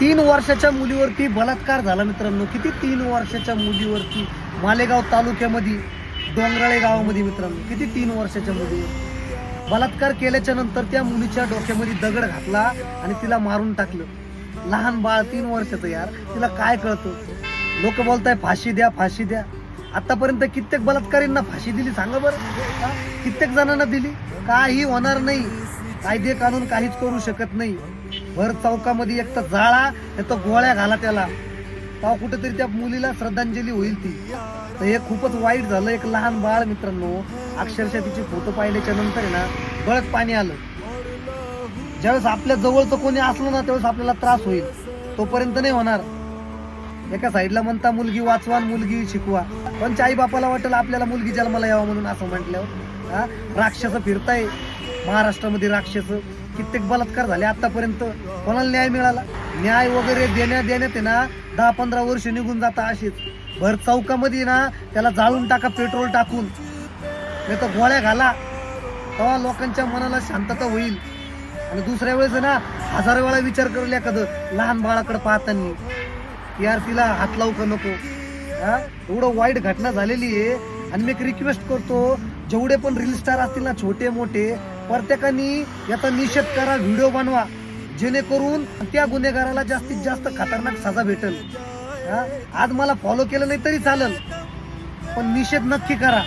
तीन वर्षाच्या मुलीवरती बलात्कार झाला मित्रांनो. किती तीन वर्षाच्या मुलीवरती? मालेगाव तालुक्यामध्ये डोंगराळे गावामध्ये मित्रांनो. किती तीन वर्षाच्या मुलीवर बलात्कार केल्याच्यानंतर त्या मुलीच्या डोक्यामध्ये दगड घातला आणि तिला मारून टाकलं. लहान बाळ तीन वर्षाचं यार. तिला काय कळतं? लोक बोलताय फाशी द्या फाशी द्या. आतापर्यंत कित्येक बलात्कारींना फाशी दिली सांगा बरं. कित्येक जणांना दिली. काही होणार नाही. कायदे कानून काहीच करू शकत नाही. भर चौकामध्ये एक तर जाळा एक तर गोळ्या घाला त्याला. तेव्हा कुठेतरी त्या मुलीला श्रद्धांजली होईल ती. तर हे खूपच वाईट झालं एक लहान बाळ मित्रांनो. अक्षरशः तिचे फोटो पाहिल्याच्या नंतर आहे ना गळत पाणी आलं. ज्यावेळेस आपल्या जवळचं कोणी असलं ना त्यावेळेस आपल्याला त्रास होईल. तोपर्यंत नाही होणार. एका साईडला म्हणता मुलगी वाचवा आणि मुलगी शिकवा. पण आई बापाला वाटेल आपल्याला मुलगी जन्माला यावं म्हणून असं म्हटल्यावर हा राक्षस फिरताय. महाराष्ट्रामध्ये राक्षस. कित्येक बलात्कार झाले आतापर्यंत. कोणाला न्याय मिळाला? न्याय वगैरे देण्या देण्यात ना दहा पंधरा वर्ष निघून जाता अशीच. भर चौकामध्ये ना त्याला जाळून टाका पेट्रोल टाकून. नाही तर गोळ्या घाला. तेव्हा लोकांच्या मनाला शांतता होईल. आणि दुसऱ्या वेळेस ना हजार वेळा विचार करेल एखादं लहान बाळाकडे पाहताना. यार तिला हात लावू का नको? हा? एवढं वाईट घटना झालेली आहे. आणि मी एक रिक्वेस्ट करतो जेवढे पण रील स्टार असतील ना छोटे मोठे प्रत्येकाने याचा निषेध करा व्हिडिओ बनवा. जेणेकरून त्या गुन्हेगाराला जास्तीत जास्त खतरनाक सजा भेटेल. आज मला फॉलो केलं नाही तरी चालेल. पण निषेध नक्की करा.